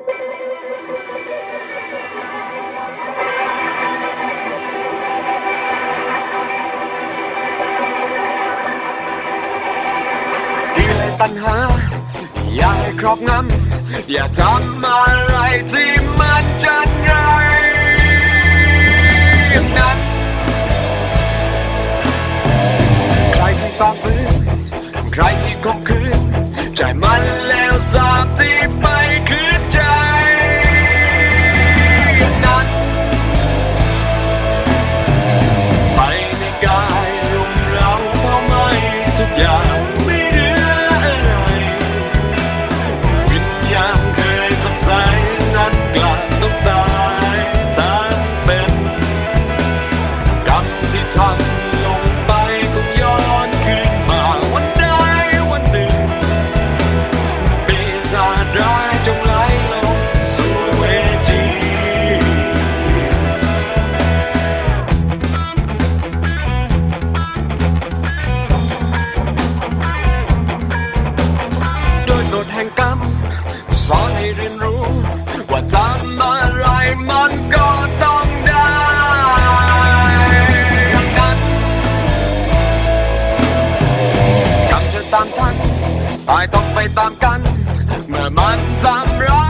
กิเลสตัณหา อย่าให้ครอบงำอย่าทำอะไรที่มันจะง่ายอย่างนั้น ทำอะไรมันก็ต้องได้ดังนั้นกรรมจะตามทันตายต้องไปตามกัน เมื่อมันทำร้าย